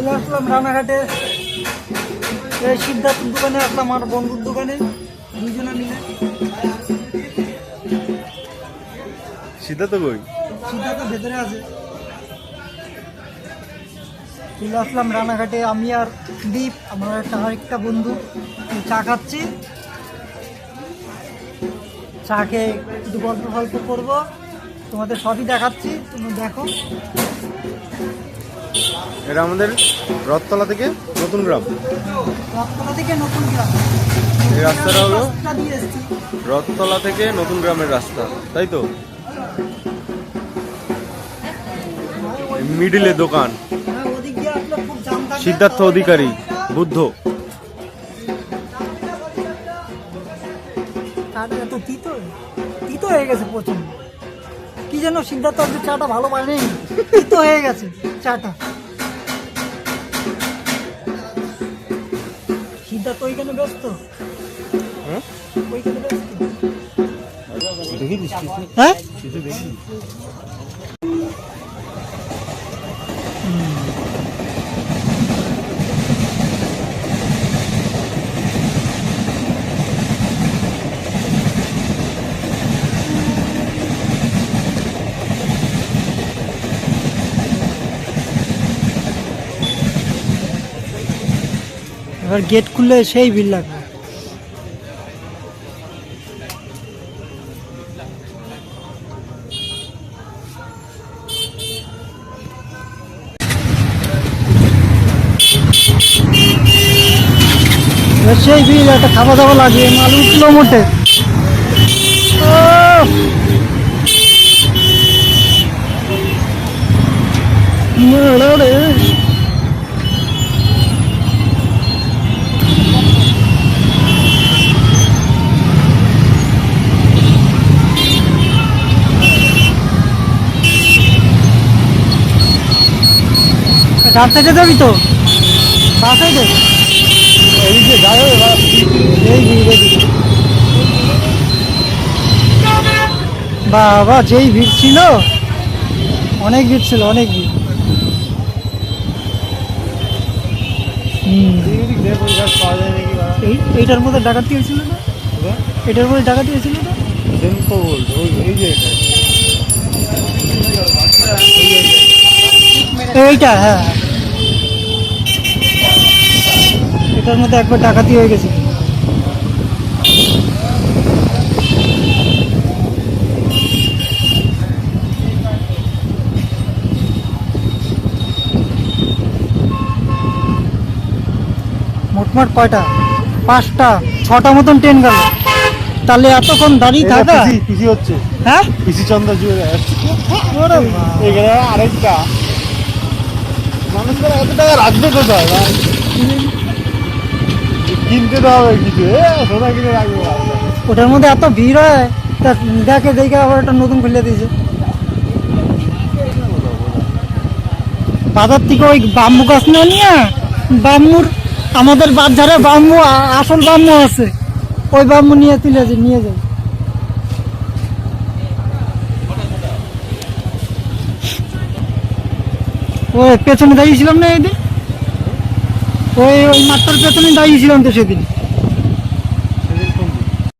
চলে আসলাম রানাঘাটে। এই সিদ্ধার্থ দোকানে আসলাম আমার বন্ধুর দোকানে। দুজনে মিলে। সিদ্ধার্থ কই? সিদ্ধার্থ ভেতরে আছে। চলে আসলাম রানাঘাটে। আমি আর দীপ আমার একটা আরেকটা বন্ধু চা খাচ্ছি। চা খেয়ে একটু গল্প গল্প করব। তোমাদের সবই দেখাচ্ছি তুমি দেখো। এটা আমাদের রথতলা থেকে নতুন গ্রাম। রথতলা থেকে নতুন গ্রাম। এই রাস্তাটা হলো? রথতলা থেকে নতুন গ্রামের রাস্তা তাই তো? মিডিলে দোকান। হ্যাঁ। সিদ্ধার্থ অধিকারী বুদ্ধ। তিতো তিতো হয়ে গেছে প্রচণ্ড কি যেন সিদ্ধার্থ আজকে চাটা ভালো পায়নি। তো হয়ে গেছে চাটা। সিদ্ধার্থ ওইখানে ব্যস্ত। হ্যাঁ? ওইখানে ব্যস্ত। হ্যাঁ? এবার গেট খুললে সেই ভিড় লাগবে সেই ভিড়, একটা খাওয়া দাওয়া লাগে মাল উঠল মোটে! ডান সাইডে যাবি তো? বাঁ সাইডে? এই যে যাই। বাবা, যেই ভিড় ছিল, অনেক ভিড় ছিল, অনেক ভিড়। এইটার মধ্যে ডাকাতি হয়েছিল না? এটার মধ্যে ডাকাতি হয়েছিল না? এইটা হ্যাঁ। এটার মধ্যে একবার ডাকাতি হয়ে গেছে। মোটমাট কয়টা? পাঁচটা। ছটা মতন ট্রেন গেল। তাহলে এতক্ষণ দাঁড়িয়ে থাকা পিসি হচ্ছে। হ্যাঁ? পিসি চন্দ্র আরেকটা। মানুষের এত টাকা রাখবে কোথায়? ভাই? কিনতে কিছু সোনা কিনে রাখব। ওটার মধ্যে এত ভিড় হয়, তা দেখে দেখে আবার একটা নতুন খুলে দিয়েছে। বাজার থেকে ওই বাম্বু গাছ না নিয়ে বাম্বুর আমাদের বাজারে বাম্বু আসল বাম্বু আছে। ওই বাম্বু নিয়ে তুলে নিয়ে যাই। ওই পেছনে দাঁড়িয়েছিলাম না এদিন ওই ওই মাত্রার পেছনে দাঁড়িয়েছিলাম তো সেদিন।